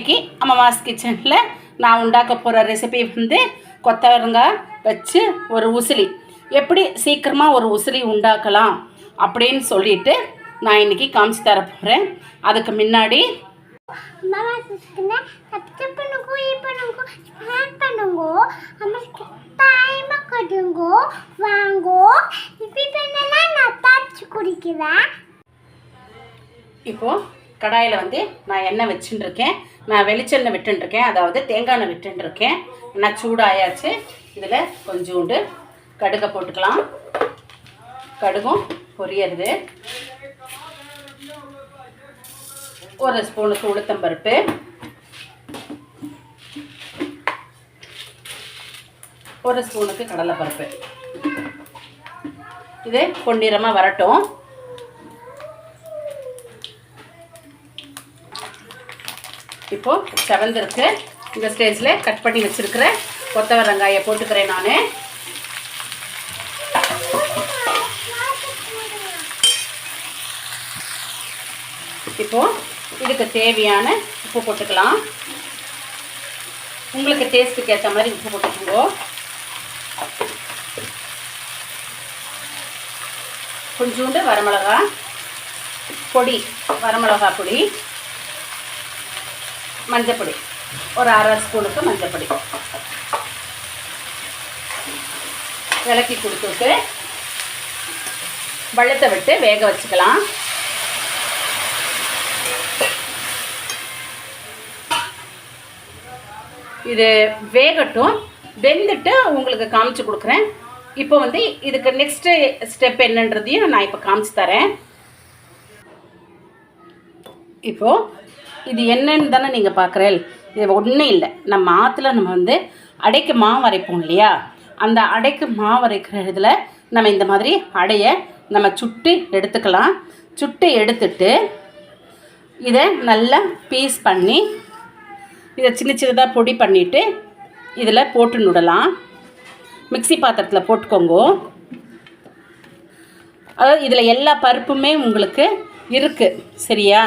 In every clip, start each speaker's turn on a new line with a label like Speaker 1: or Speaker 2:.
Speaker 1: இன்னைக்கு அம்மாவாஸ் கிச்சனில் நான் உண்டாக்க போகிற ரெசிபி வந்து கொத்தவரங்காய் வச்சு ஒரு உசிலி. எப்படி சீக்கிரமாக ஒரு உசிலி உண்டாக்கலாம் அப்படின்னு சொல்லிட்டு நான் இன்னைக்கு காமிச்சு தர போகிறேன் அதுக்கு முன்னாடி
Speaker 2: வாங்க.
Speaker 1: இப்போது கடாயில் வந்து நான் எண்ணெய் வச்சுட்டு இருக்கேன். நான் வெளிச்செண்ணெய் விட்டுருக்கேன் அதாவது தேங்காய் எண்ணெய் விட்டுன்னு நான் சூடாயாச்சு. இதில் கொஞ்சோண்டு கடுகை போட்டுக்கலாம். கடுகும் பொரியறது. ஒரு ஸ்பூனுக்கு உளுத்தம்பருப்பு. ஒரு ஸ்பூனுக்கு கடலைப்பருப்பு. இது பொன்னிறமாக வரட்டும். இப்போது செவந்திருக்கு. இந்த ஸ்டேஜில் கட் பண்ணி வச்சுருக்கிற கொத்தவரங்காயை போட்டுக்கிறேன் நான். இப்போது இதுக்கு தேவையான உப்பு போட்டுக்கலாம். உங்களுக்கு டேஸ்ட்டுக்கு ஏற்ற மாதிரி உப்பு போட்டுக்கோங்க. கொஞ்சோண்டு வரமிளகா பொடி வரமிளகா பொடி. மஞ்சப்பொடி. ஒரு அரை ஸ்பூனுக்கு மஞ்சப்பொடி. விளக்கி கொடுத்துட்டு வெள்ளத்தை விட்டு வேக வச்சுக்கலாம். இது வேகட்டும். வெந்துட்டு உங்களுக்கு காமிச்சு கொடுக்குறேன். இப்போ வந்து இதுக்கு நெக்ஸ்ட்டு ஸ்டெப் என்னன்றதையும் நான் இப்போ காமிச்சு தரேன். இப்போது இது என்னன்னு தானே நீங்கள் பார்க்குறேன் இது ஒன்றும் இல்லை. நம்ம ஆற்றுல நம்ம வந்து அடைக்கு மாவு அரைப்போம் இல்லையா? அந்த அடைக்கு மாவு அரைக்கிற இதில் நம்ம இந்த மாதிரி அடையை நம்ம சுட்டு எடுத்துக்கலாம். சுட்டு எடுத்துட்டு இதை நல்லா பீஸ் பண்ணி இதை சின்ன சின்னதாக பொடி பண்ணிவிட்டு இதில் போட்டு நுடலாம். மிக்ஸி பாத்திரத்தில் போட்டுக்கோங்க. அதாவது இதில் எல்லா பருப்புமே உங்களுக்கு இருக்குது சரியா?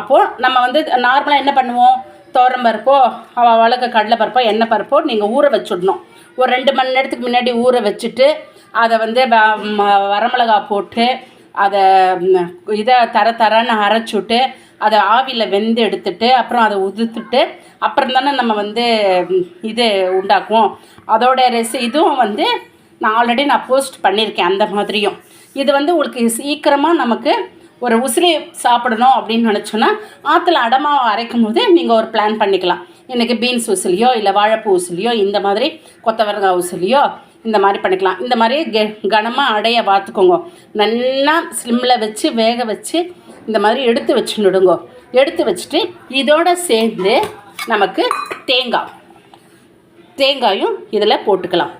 Speaker 1: அப்போது நம்ம வந்து நார்மலாக என்ன பண்ணுவோம்? தோரம் பருப்போ வழக்க கடலை பருப்போ எண்ணெய் பருப்போ நீங்கள் ஊற வச்சுடணும். ஒரு ரெண்டு மணி நேரத்துக்கு முன்னாடி ஊற வச்சுட்டு அதை வந்து வ- வரமிளகா போட்டு அதை இதை தர தரன்னு அரைச்சுட்டு அதை ஆவியில் வெந்து எடுத்துட்டு அப்புறம் அதை உதுத்துட்டு அப்புறம் தானே நம்ம வந்து இது உண்டாக்குவோம். அதோட ரெசி இதுவும் வந்து நான் ஆல்ரெடி நான் போஸ்ட் பண்ணியிருக்கேன் அந்த மாதிரியும். இது வந்து உங்களுக்கு சீக்கிரமாக நமக்கு ஒரு உசிலி சாப்பிடணும் அப்படின்னு நினச்சோன்னா ஆற்றுல அடமாவை அரைக்கும் போது நீங்கள் ஒரு பிளான் பண்ணிக்கலாம். இன்றைக்கி பீன்ஸ் உசிலியோ இல்லை வாழைப்பூ உசிலியோ இந்த மாதிரி கொத்தவரங்காய் உசிலியோ இந்த மாதிரி பண்ணிக்கலாம். இந்த மாதிரி கெ கனமாக அடைய பார்த்துக்கோங்க நல்லா ஸ்லிம்மில் வச்சு வேக வச்சு இந்த மாதிரி எடுத்து வச்சுடுங்க எடுத்து வச்சுட்டு இதோட சேர்ந்து நமக்கு தேங்காய். தேங்காயும் இதில் போட்டுக்கலாம்.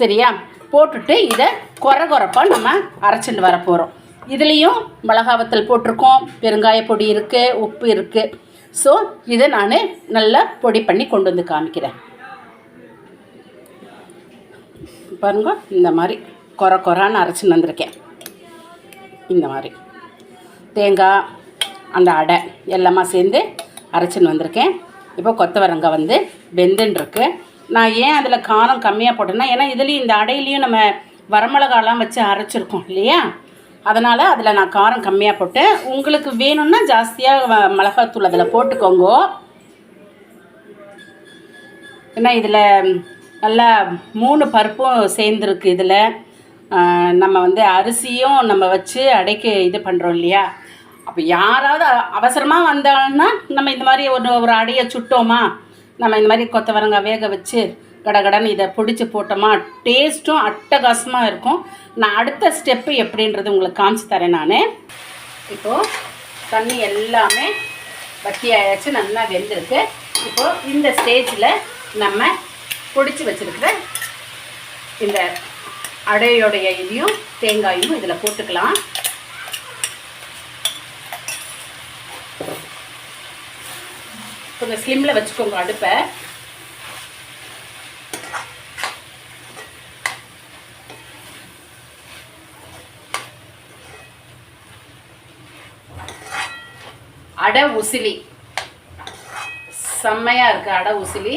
Speaker 1: சரியா? போட்டுட்டு இதை குறை குறைப்பாக நம்ம அரைச்சிட்டு வர போகிறோம் இதுலேயும் மிளகாவத்தல் போட்டிருக்கோம் பெருங்காய பொடி இருக்குது உப்பு இருக்குது ஸோ இதை நான் நல்லா பொடி பண்ணி கொண்டு வந்து காமிக்கிறேன். பாருங்க இந்த மாதிரி குறை குறான்னு அரைச்சின்னு வந்திருக்கேன். இந்த மாதிரி. தேங்காய் அந்த அடை எல்லாமே சேர்ந்து அரைச்சின்னு வந்திருக்கேன். இப்போ கொத்தவரங்காய் வந்து வெந்துன்னுருக்கு நான் ஏன் அதில் காரம் கம்மியாக போட்டேன்னா ஏன்னா இதுலேயும் இந்த அடையிலையும் நம்ம வரமிளகாலாம் வச்சு அரைச்சிருக்கோம் இல்லையா? அதனால் அதில் நான் காரம் கம்மியாக போட்டேன் உங்களுக்கு வேணும்னா ஜாஸ்தியாக மிளகாத்தூள் அதில் போட்டுக்கோங்க. ஏன்னா இதில் நல்லா மூணு பருப்பும் சேர்ந்துருக்கு இதில். நம்ம வந்து அரிசியும் நம்ம வச்சு அடைக்கு இது பண்ணுறோம் இல்லையா? அப்போ யாராவது அவசரமாக வந்தாங்கன்னா நம்ம இந்த மாதிரி ஒரு ஒரு அடையை சுட்டோமா? நம்ம இந்த மாதிரி கொத்தவரங்காய் வேக வச்சு கடகடன் இதை பிடிச்சி போட்டோமா டேஸ்ட்டும் அட்டகாசமாக இருக்கும். நான் அடுத்த ஸ்டெப்பு எப்படின்றது உங்களுக்கு காமிச்சு தரேன் நான். இப்போது தண்ணி எல்லாமே வத்தி ஆயாச்சு நல்லா வெந்திருக்கு. இப்போது இந்த ஸ்டேஜில் நம்ம பிடிச்சி வச்சுருக்கிற இந்த அடையோடைய இதையும் தேங்காயும் இதில் போட்டுக்கலாம். கொஞ்சம் ஸ்லிம்மில் வச்சுக்கோங்க அடுப்பை. அடை உசிலி. செம்மையாக இருக்குது அடை உசிலி.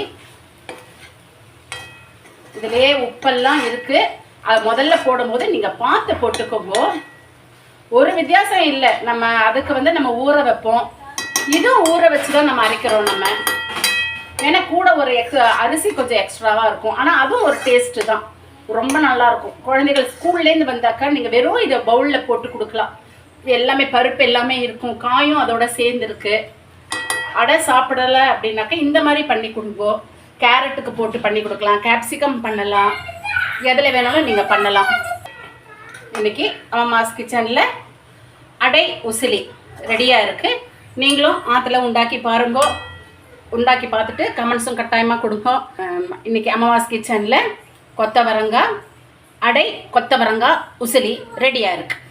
Speaker 1: இதுலேயே உப்பெல்லாம் இருக்குது அது முதல்ல போடும்போது நீங்கள் பார்த்து போட்டுக்கோங்க. ஒரு வித்தியாசம் இல்லை. நம்ம அதுக்கு வந்து நம்ம ஊற வைப்போம். இதுவும் ஊற வச்சு தான் நம்ம அரைக்கிறோம் நம்ம. ஏன்னா கூட ஒரு எக்ஸ் அரிசி கொஞ்சம் எக்ஸ்ட்ராவாக இருக்கும். ஆனால் அதுவும் ஒரு டேஸ்ட்டு தான். ரொம்ப நல்லாயிருக்கும் குழந்தைகள் ஸ்கூல்லேருந்து வந்தாக்கா நீங்கள் வெறும் இதை பவுலில் போட்டு கொடுக்கலாம். இது எல்லாமே பருப்பு எல்லாமே இருக்கும் காயும் அதோட சேர்ந்து இருக்கு அடை சாப்பிடலை அப்படின்னாக்கா இந்த மாதிரி பண்ணி கொடுப்போம் கேரட்டுக்கு போட்டு பண்ணி கொடுக்கலாம் கேப்சிகம் பண்ணலாம். எதில் வேணாலும் நீங்கள் பண்ணலாம். இன்னைக்கு அம்மாஸ் கிச்சனில் அடை உசிலி ரெடியாக இருக்குது நீங்களும் ஆற்றுல உண்டாக்கி பாருங்கோ. உண்டாக்கி பார்த்துட்டு கமெண்ட்ஸும் கட்டாயமாக கொடுங்க. இன்றைக்கி இன்னைக்கு அமாவாஸ் கிச்சனில் கொத்தவரங்காய் அடை கொத்தவரங்காய் உசிலி ரெடியாக இருக்குது